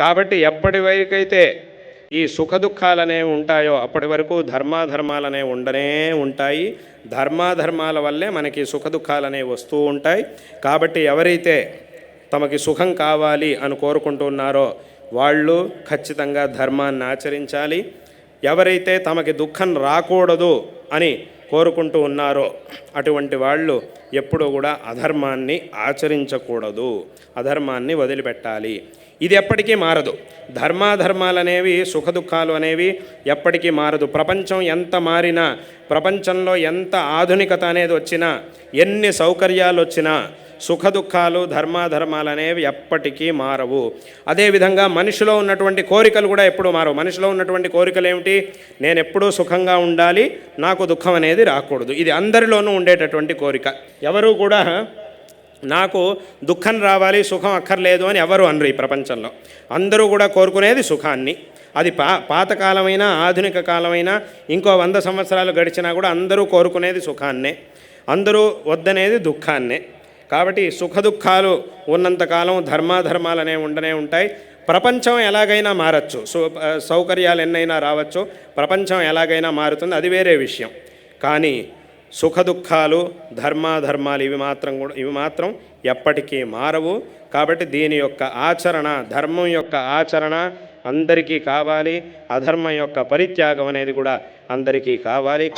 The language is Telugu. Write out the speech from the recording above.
కాబట్టి ఎప్పటి వరకైతే ఈ సుఖ దుఃఖాలు అనేవి ఉంటాయో అప్పటి వరకు ధర్మాధర్మాలనే ఉండనే ఉంటాయి. ధర్మాధర్మాల వల్లే మనకి సుఖ వస్తూ ఉంటాయి. కాబట్టి ఎవరైతే తమకి సుఖం కావాలి అని కోరుకుంటున్నారో వాళ్ళు ఖచ్చితంగా ధర్మాన్ని ఆచరించాలి. ఎవరైతే తమకి దుఃఖం రాకూడదు అని కోరుకుంటూ ఉన్నారో అటువంటి వాళ్ళు ఎప్పుడూ కూడా అధర్మాన్ని ఆచరించకూడదు. అధర్మాన్ని వదిలిపెట్టాలి. ఇది ఎప్పటికీ మారదు. ధర్మాధర్మాలు అనేవి అనేవి ఎప్పటికీ మారదు. ప్రపంచం ఎంత మారినా ప్రపంచంలో ఎంత ఆధునికత అనేది వచ్చినా ఎన్ని సౌకర్యాలు వచ్చినా సుఖ దుఃఖాలు ధర్మాధర్మాలు అనేవి ఎప్పటికీ మారవు. అదేవిధంగా మనిషిలో ఉన్నటువంటి కోరికలు కూడా ఎప్పుడూ మారవు. మనిషిలో ఉన్నటువంటి కోరికలు ఏమిటి? నేను ఎప్పుడూ సుఖంగా ఉండాలి నాకు దుఃఖం అనేది రాకూడదు. ఇది అందరిలోనూ ఉండేటటువంటి కోరిక. ఎవరు కూడా నాకు దుఃఖం రావాలి సుఖం అక్కర్లేదు అని ఎవరు అనరు ఈ ప్రపంచంలో. అందరూ కూడా కోరుకునేది సుఖాన్ని. అది పా పాతకాలమైనా ఆధునిక కాలమైనా ఇంకో వంద సంవత్సరాలు గడిచినా కూడా అందరూ కోరుకునేది సుఖాన్నే. అందరూ వద్దనేది దుఃఖాన్నే. కాబట్టి సుఖదుఖాలు ఉన్నంతకాలం ధర్మాధర్మాలు అనేవి ఉండనే ఉంటాయి. ప్రపంచం ఎలాగైనా మారచ్చు. సో సౌకర్యాలు ఎన్నైనా రావచ్చు. ప్రపంచం ఎలాగైనా మారుతుంది. అది వేరే విషయం. కానీ సుఖదుఖాలు ధర్మాధర్మాలు ఇవి మాత్రం కూడా ఇవి మాత్రం ఎప్పటికీ మారవు. కాబట్టి దీని యొక్క ఆచరణ ధర్మం యొక్క ఆచరణ అందరికీ కావాలి. అధర్మం యొక్క పరిత్యాగం అనేది కూడా అందరికీ కావాలి.